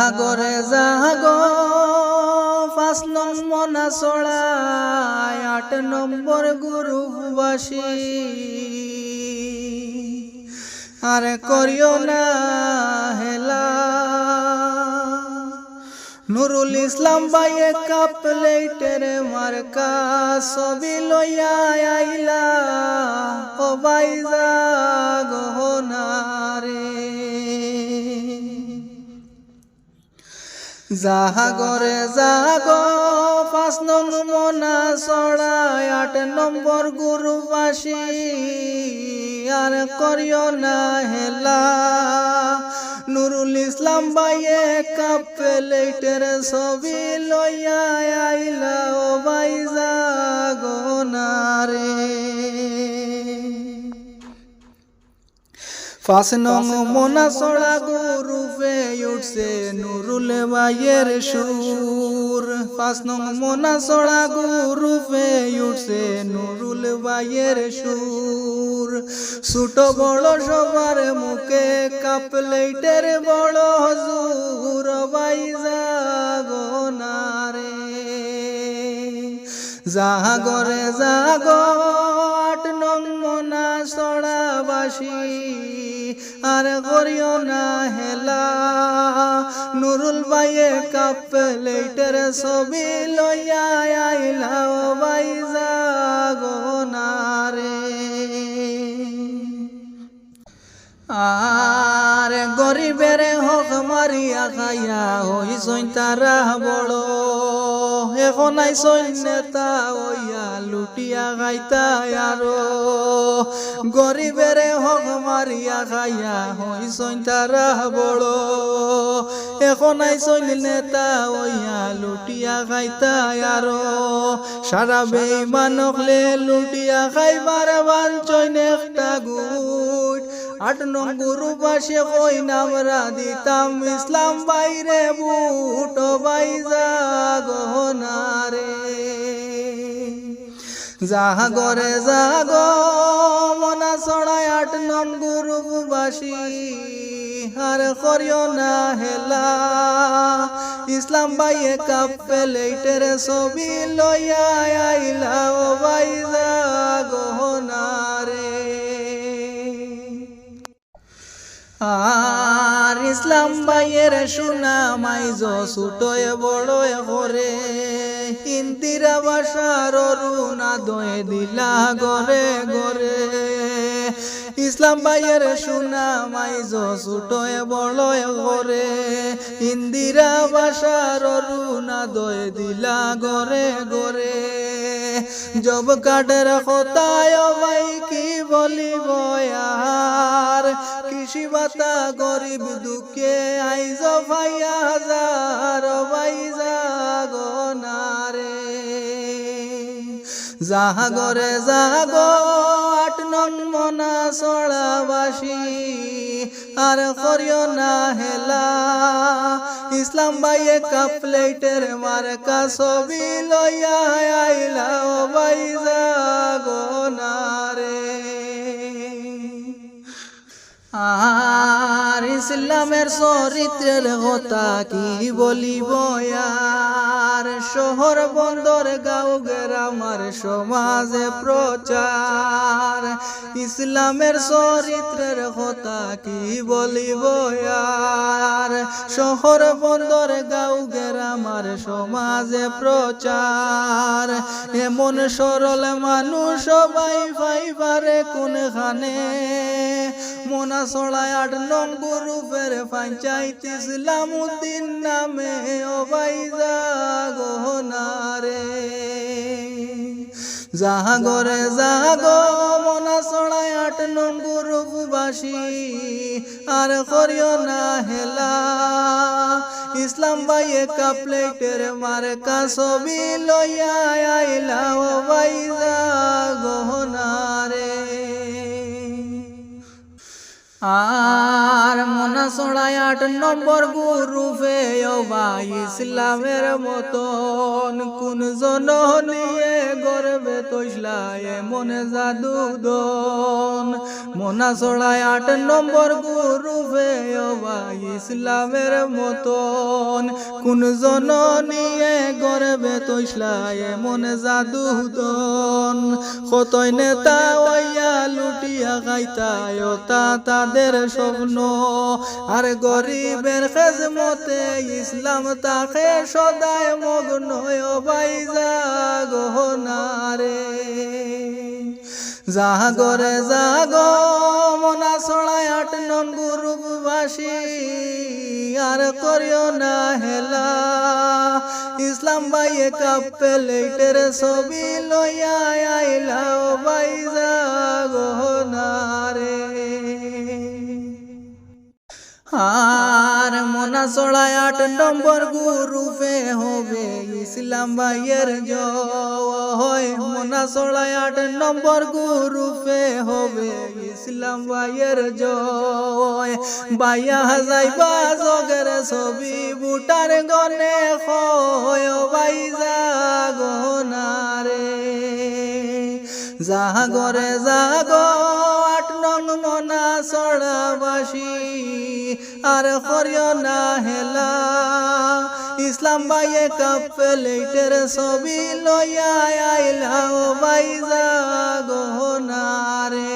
সাগরে জাগ, পাঁচ নম্বর না চড়াই, আট নম্বর গুরুবাসী। আর করিও না হেলা। নুরুল ইসলাম বাইয়ে কাপ প্লেটের মার্কা, ছবি লইয়া আইলা। ও বাইজা গহনারে জাহাগরে জাগ, পাঁচ নং মনা চড়াই, আট নম্বর গুরুবাসী। আর করিও না হেলা। নুরুল ইসলাম বাইয়ে কাপ ছবি লইয়া আইলা, ও বাইজা গনারে পাঁচ নং মোনা চড়া গরুপে উঠছে নুরুল বাইয়ের সুর। পাঁচ নং মোনা চড়া গরুপে উঠছে নুরুল বাইয়ের সুর। ছোট বড় সবার মুখে কাপলেটের বড় হজুর বাইজা গনারে জাগরে জাগ। আট নং মনা সড়াবাসী। আর করিও না হেলা। নুরুল বাইয়ে কাপ লেটের ছবি লইয়া আইলা ও বাই জাগনারে। আর গরিবের হক মারিয়া খাইয়া হইসইন তারা বড়। এখন আইসইন নেতা হইয়া লুটিয়া খাইতা আরও। গরিবের হক মারিয়া খাইয়া হইসইন তারা বড়। এখন আইসইন নেতা হইয়া লুটিয়া খাইতা আরও। সারা বেইমানকলে লুটিয়া খাইবার বাঞ্চইন একটা গুট। আট নং গুরু পাশে কই নামরা দিতাম ইসলাম বাইরে বুট বাইজা গহনারে। জাগরে জাগ মনা চড়াই আট নং গুরু বাসী আর করিও না হেলা। ইসলাম বাইয়ে কাপ প্লেটের ছবি লইয়া আইলা, ও বাইজা গহনারে। আর ইসলাম ভাইয়ের সুনা মাইজ ছুটোয় বড়য় করে। ইন্দিরা বাসার রুনা দয়ে দিলা গরে গরে ইসলাম ভাইয়ের সুনা মাইজ ছুটোয় বড়য় করে। ইন্দিরা বাসার রুনা দয়ে দিলা গরে গরে জব কাটের খতায় ভাই কি বলিব কৃষি বাতা, গরিব দুঃখে আইজ ভাইয়া হাজার বাইজা গনারে জাগরে জাগ, আট নং মনা চড়াবাসী আর করিও না হেলা। ইসলাম বাইয়ে কাপ প্লেটের মার্কা ছবি লইয়া আইলা বাইজা ইসলামের চরিত্রের কথা কি বলিব আর শহর বন্দর গাঁও গ্রামার সমাজে প্রচার। ইসলামের চরিত্রের কথা কি বলিব আর শহর বন্দর গাঁও গ্রামার সমাজে প্রচার। এমন সরল মানুষ সবাই পাইবারে কোনখানে? মোনা ছড়ায় আট নং গ্রুপের পঞ্চায়েত ইসলাম উদ্দিন নামে অবাইজা গহনারে জাগ মনা ছড়ায় আট নং গ্রুপবাসী আর করিও না হেলা। ইসলাম বাইয়ে কাপলেটের মার্কা ছবি লইয়া আইলা ও বাইজা গহনারে আর মনা চড়াই আট নম্বর গুরুফে ভাই ইসলামের মতন। কোন জন নিয়ে গর্বে তৈসলায় মনে জাদু দন। মনা সোনায় আট নম্বর গুরুফে ইসলামের মতন। কোন জন নিয়ে গর্বে তৈসলায় মনে জাদু দন। কতই নেতা ওইয়া লুটিয়া খাইতায় তা তাদের স্বপ্ন। আর গরিবের খেজমতে ইসলাম তাকে সদায় মগ্ন বাইজা গহনারে জাগরে জাগ মনা গুরুবাসী আর করিও না হেলা। ইসলাম বাইয়ে কাপে লেটের ছবি লইয়া আইলা বাইজা গহনারে আর মোনা চড়ায় আট নম্বর গুরুপে হবে ইসলাম ভাইয়ের জয়। মোনা চড়ায় আট নম্বর গুরুপে হবে ইসলাম ভাইয়ের জয়। বাইয়া যাইবা জগের ছবি, বুটার গনে হয় বাইজা গনারে জাগরে জাগ, আট নং মনা চড়াবাসী আর করিও না হেলা। ইসলাম বাইয়ে কাপে লেটের ছবি লইয়া ও বাইজা গহনারে।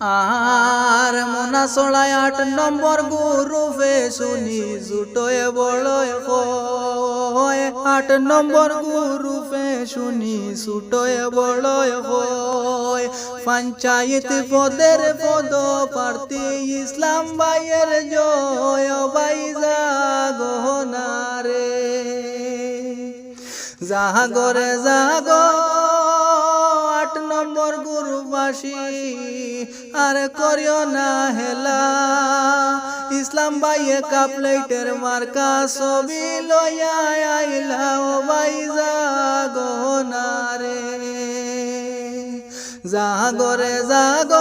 আর মনা চড়ায় আট নম্বর গুরুপে শুনি জুটোয় বড়য় হয়। আট নম্বর গুরুপে শুনি সুটোয় বড়য় হয়। পঞ্চায়েত পদের পদ প্রার্থী ইসলাম বাইয়ের জয়। জাগরে জাগ, আট নম্বর গুরুবাসী, আর করিও না হেলা। ইসলাম বাইয়ে কাপলেটের মার্কা, ছবি লইয়া আইলা, ও বাইজা গহনারে জাগরে জাগ